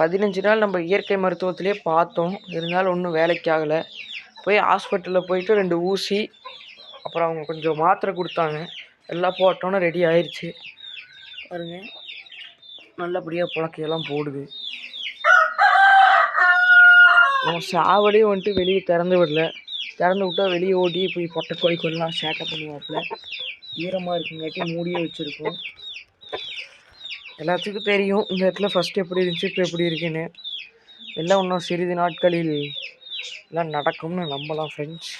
பதினஞ்சு நாள் நம்ம இயற்கை மருத்துவத்திலே பார்த்தோம். இருந்தாலும் ஒன்றும் வேலைக்கு ஆகலை போய் ஹாஸ்பிட்டலில் போயிட்டு ரெண்டு ஊசி அப்புறம் அவங்க கொஞ்சம் மாத்திரை கொடுத்தாங்க. எல்லாம் போட்டோன்னே ரெடி ஆயிடுச்சு பாருங்க. நல்லபடியாக புழக்கையெல்லாம் போடுது. நம்ம சாவடியும் வந்துட்டு வெளியே திறந்து விடல. திறந்து விட்டால் வெளியே ஓடி போய் பொட்டை கோழி கொள்ளலாம் சேட்டை பண்ணுவாப்புல. ஈரமாக இருக்குங்காட்டி மூடியே வச்சுருக்கோம் எல்லாத்துக்கும் தெரியும். இந்த இடத்துல ஃபஸ்ட்டு எப்படி இருந்துச்சு இப்போ எப்படி இருக்குன்னு. எல்லாம் இன்னும் சிறிது நாட்களில் எல்லாம் நடக்கும்னு நம்பலாம் ஃப்ரெண்ட்ஸ்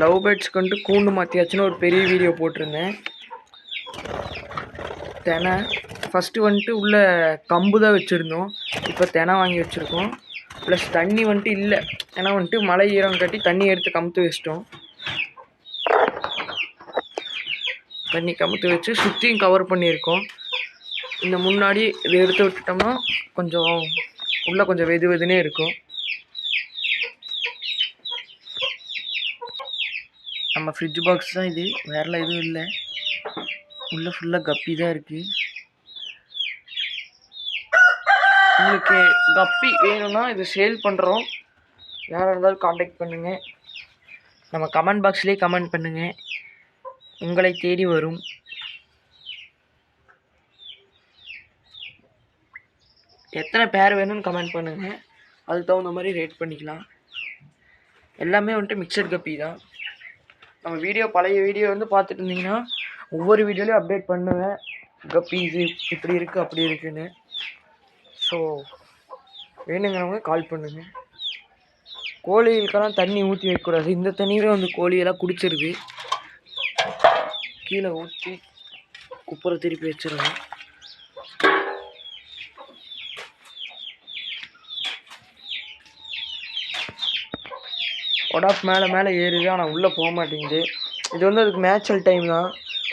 லவ் பேர்ட்ஸ்க்கு வந்துட்டு கூண்டு மாற்றியாச்சுன்னு ஒரு பெரிய வீடியோ போட்டிருந்தேன். தெனை ஃபஸ்ட்டு வந்துட்டு உள்ளே கம்பு தான் வச்சுருந்தோம். இப்போ தெனை வாங்கி வச்சுருக்கோம். ப்ளஸ் தண்ணி வந்துட்டு இல்லை. ஏன்னா வந்துட்டு மழை ஈரம் கட்டி தண்ணி எடுத்து கமுத்து வச்சிட்டோம். தண்ணி கமுத்து வச்சு சுற்றியும் கவர் பண்ணியிருக்கோம். இந்த முன்னாடி இதை எடுத்து விட்டுட்டோம்னா கொஞ்சம் உள்ளே கொஞ்சம் வெது வெதுனே இருக்கும். நம்ம ஃப்ரிட்ஜ் பாக்ஸ் தான் இது. வேறெலாம் எதுவும் இல்லை. உள்ளே ஃபுல்லாக கப்பி தான் இருக்குது உங்களுக்கு கப்பி வேணும்னா இது சேல் பண்ணுறோம் யாராக இருந்தாலும் காண்டாக்ட் பண்ணுங்கள் நம்ம கமெண்ட் பாக்ஸ்லேயே கமெண்ட் பண்ணுங்கள் உங்களை தேடி வரும். எத்தனை பேர் வேணும்னு கமெண்ட் பண்ணுங்கள் அதுக்கு தகுந்த மாதிரி ரேட் பண்ணிக்கலாம். எல்லாமே வந்துட்டு மிக்சட் கப்பி தான். நம்ம வீடியோ பழைய வீடியோ வந்து பார்த்துட்டு இருந்தீங்கன்னா ஒவ்வொரு வீடியோலையும் அப்டேட் பண்ணுவேன் கப்பி இது இப்படி இருக்குது அப்படி இருக்குன்னு. ஸோ வேணுங்கிறவங்க கால் பண்ணுங்கள் கோழிகளுக்கெல்லாம் தண்ணி ஊற்றி வைக்கக்கூடாது. இந்த தண்ணியிலே வந்து கோழியெல்லாம் குடிச்சிருது. கீழே ஊற்றி குப்புற திருப்பி வச்சிடலாம் ஒடாப் மேலே மேலே ஏறுது ஆனால் உள்ளே போக மாட்டேங்குது. இது வந்து அதுக்கு மேட்சல் டைம் தான்.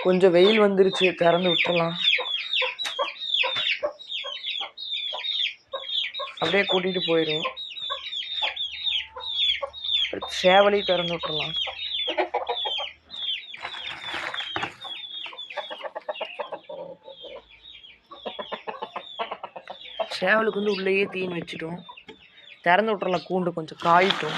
கொஞ்சம் வெயில் வந்துருச்சு திறந்து விட்டுறலாம். அப்படியே கூட்டிகிட்டு போயிடும் சேவலையும் திறந்து விட்டுடலாம் சேவலுக்கு வந்து உள்ளேயே தீனி வச்சிட்டோம். திறந்து விட்றலாம் கூண்டு கொஞ்சம் காயிட்டும்.